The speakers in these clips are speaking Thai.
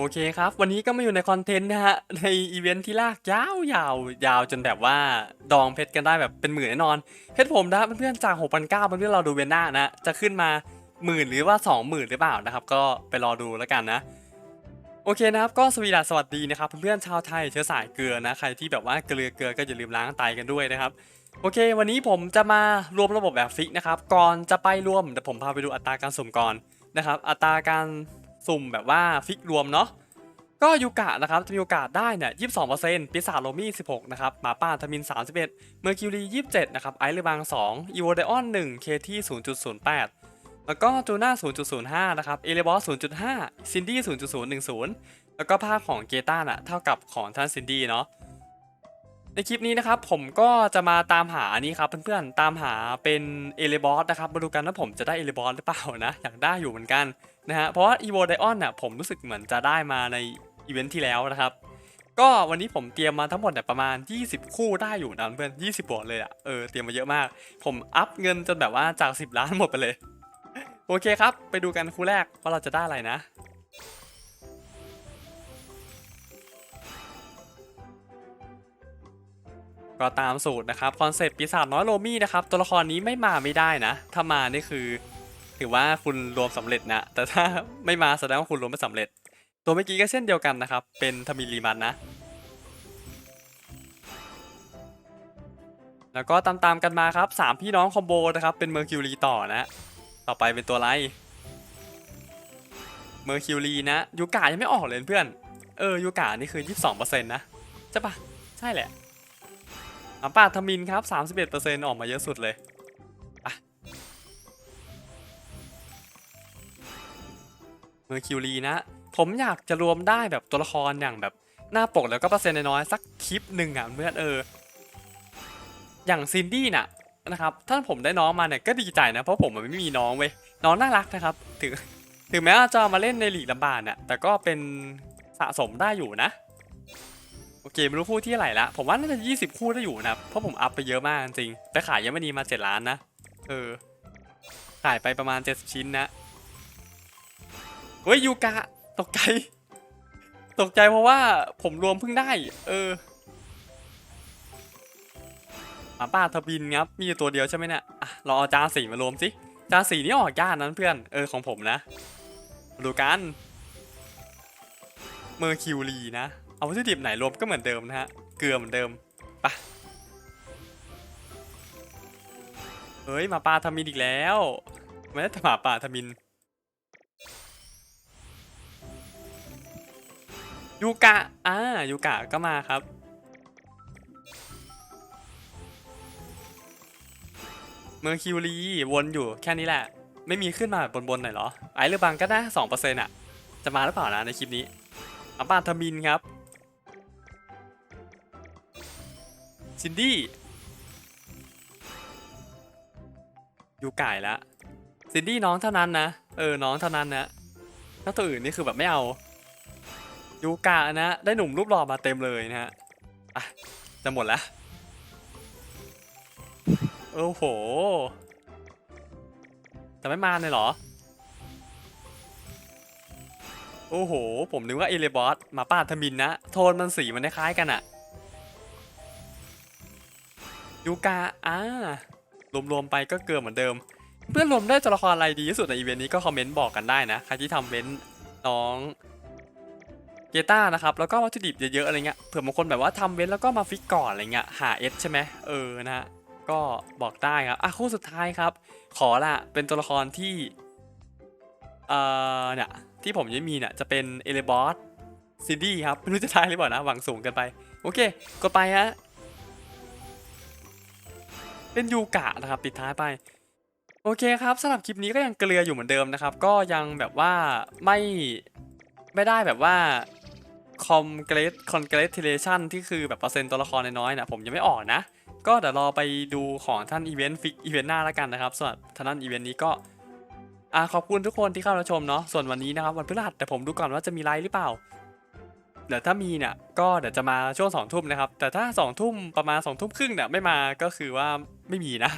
โอเคครับ วันนี้ก็มาอยู่ในคอนเทนต์นะฮะ ในอีเวนท์ที่ลากยาวยาวยาวจนแบบว่าดองเพชรกันได้แบบเป็นหมื่นแน่นอน เพชรผมนะเพื่อนๆจาก 6 9 0 0เพื่อนเราดูเวนหน้านะ จะขึ้นมาหมื่นหรือว่า 20,000 หรือเปล่านะครับ ก็ไปรอดูแล้วกันนะ โอเคนะครับ ก็สวีดัสสวัสดีนะครับ เพื่อนๆชาวไทยเชื้อสายเกลือนะ ใครที่แบบว่าเกลือเกลือก็อย่าลืมล้างไตกันด้วยนะครับโอเค วันนี้ผมจะมารวมระบบแบบฟิกนะครับ ก่อนจะไปรวมเดี๋ยวผมพาไปดูอัตราการสุ่มก่อนนะครับ อัตราการ สุ่มแบบว่าฟิกรวมเนาะก็ยูกะนะครับจะมีโอกาสได้เนี่ยยี่สิบสองเปีศาจโรมี่16นะครับหมาป่าทมิน31เมอร์คิวรี27นะครับไอซ์เลบาง2อีโวเดออน1เคที่0.08แล้วก็จูน่า 0.05 นะครับ เอเลบอส 0.5 ซินดี้ 0.010 แล้วก็ภาคของเกต้าน่ะ เท่ากับของท่านซินดี้เนาะ ในคลิปนี้นะครับผมก็จะมาตามหาอันนี้ครับเพื่อนๆตามหาเป็นเอเลบอสนะครับมาดูกันว่าผมจะได้เอเลบอสหรือเปล่านะอยากได้อยู่เหมือนกันนะฮะเพราะว่าอีโวไดออนน่ะผมรู้สึกเหมือนจะได้มาในอีเวนท์ที่แล้วนะครับ ก็วันนี้ผมเตรียมมาทั้งหมดเนี่ยประมาณ 20 คู่ได้อยู่นะเพื่อน20บวกเลยอะเออเตรียมมาเยอะมาก ผมอัพเงินจนแบบว่าจาก 10 ล้านหมดไปเลย โอเคครับ ไปดูกันคู่แรกว่าเราจะได้อะไรนะ ก็ตามสูตรนะครับคอนเซปต์ปีศาจน้อยโรมี่นะครับตัวละครนี้ไม่มาไม่ได้นะ ถ้ามานี่คือ ถือว่าคุณรวมสำเร็จนะ แต่ถ้าไม่มาแสดงว่าคุณรวมไม่สำเร็จ ตัวเมื่อกี้ก็เช่นเดียวกันนะครับ เป็นทมิลีมันนะ แล้วก็ตามๆกันมาครับสามพี่น้องคอมโบนะครับเป็นเมอร์คิวรีต่อนะ ต่อไปเป็นตัวไรเมอร์คิวรีนะยูกายังไม่ออกเลยเพื่อนเออยูกานี่คือ 22%นะใช่ปะใช่แหละ หมาป่าทมินครับ 31%ออกมาเยอะสุดเลยอะเมอร์คิวรีนะ ผมอยากจะรวมได้แบบตัวละครอย่างแบบหน้าปกแล้วก็เปอร์เซ็นต์น้อยสักคลิปหนึ่งอะเพื่อเออ อย่างซินดี้น่ะนะครับถ้าผมได้น้องมาเนี่ยก็ดีใจนะ เพราะผมมันไม่มีน้องเว้ยน้องน่ารักนะครับ ถึงถึงแม้ว่าจะมาเล่นในหลีกลำบากน่ะแต่ก็เป็นสะสมได้อยู่นะ อเคไม่รู้คู่ที่ไหร่ละผมว่าน่าจะ 20 คู่ได้อยู่นะเพราะผมอัพไปเยอะมากจริงไปขายยังไม่ดีมา 7 ล้านนะ เออ ขายไปประมาณ 70 ชิ้นนะ เฮ้ยยูกะ ตกใจ ตกใจเพราะว่าผมรวมเพิ่งได้ เออหมาป่าทบินครับ มีตัวเดียวใช่ไหมเนี่ยอะเราเอาจาสีมารวมสิจาสีนี่ออกยากนั้นเพื่อน เออของผมนะมาดูกัน เมอร์คิวรีนะ เอาวัตถุดิบไหนรวมก็เหมือนเดิมนะฮะ เกลือเหมือนเดิมไปะเฮ้ยหมาป่าทมินอีกแล้วไม่ได้แต่หมาป่าทมินยูกะอ่ายูกะก็มาครับเมอร์คิวรีวนอยู่แค่นี้แหละ ไม่มีขึ้นมาบนๆหน่อยเหรอ ไอ้เรือบางก็ได้สองเปอร์เซ็นต์อะ จะมาหรือเปล่านะในคลิปนี้อัปาทมินครับ ซินดี้ยูไก่ละซินดี้น้องเท่านั้นนะ เออ น้องเท่านั้นนะถ้าตัวอื่นนี่คือแบบไม่เอายูกะนะ ได้หนุ่มรูปหล่อมาเต็มเลยนะฮะ อะ จะหมดแล้วโอ้โห จะไม่มาเลยเหรอ โอ้โห ผมนึกว่าเอเลบอสมาป่าทมินนะ โทนมันสีมันคล้ายกันอะ ยูกะอ่ารวมๆไปก็เกินเหมือนเดิม เพื่อนรวมได้ตัวละครอะไรดีที่สุดในอีเวนต์นี้ก็คอมเมนต์บอกกันได้นะ ใครที่ทำเว้นน้องเกต้านะครับ แล้วก็วัตถุดิบเยอะๆอะไรเงี้ยเผื่อบางคนแบบว่าทำเว้นแล้วก็มาฟิกก่อนอะไรเงี้ยหาเอสใช่ไหมเออนะฮะก็บอกได้ครับอะคู่สุดท้ายครับ ขอละเป็นตัวละครที่เอ่อเนี่ยที่ผมยังมีเนี่ยจะเป็นเอเลบอสซิดี้ครับไม่รู้จะได้หรือเปล่านะหวังสูงกินไป โอเคก็ไปฮะ เป็นยูกะนะครับปิดท้ายไป โอเคครับสำหรับคลิปนี้ก็ยังเกลืออยู่เหมือนเดิมนะครับ ก็ยังแบบว่าไม่ไม่ได้แบบว่าคอมเกรดคอนเกรดเทเลชันที่คือแบบเปอร์เซ็นต์ตัวละครน้อยๆนะผมยังไม่ออกนะ ก็เดี๋ยวรอไปดูของท่านอีเวนต์ฟิกอีเวนต์หน้าแล้วกันนะครับสำหรับท่านนั้นอีเวนต์นี้ก็อ่าขอบคุณทุกคนที่เข้ามาชมเนาะส่วนวันนี้นะครับวันพฤหัสแต่ผมดูก่อนว่าจะมีไลฟ์หรือเปล่า เดี๋ยวถ้ามีเนี่ยก็เดี๋ยวจะมาช่วงสองทุ่มนะครับแต่ถ้าสองทุ่มประมาณสองทุ่มครึ่งเนี่ยไม่มาก็คือว่าไม่มีนะ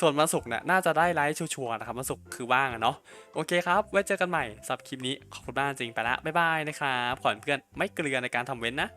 ส่วนวันศุกร์เนี่ยน่าจะได้ไลฟ์ชัวร์นะครับวันศุกร์คือว่างอะเนาะโอเคครับ ไว้เจอกันใหม่ทรับคลิปนี้ขอบคุณมากจริงไปละบ๊ายบายนะครับขอเพื่อนไม่เกลือในการทำเว้นนะ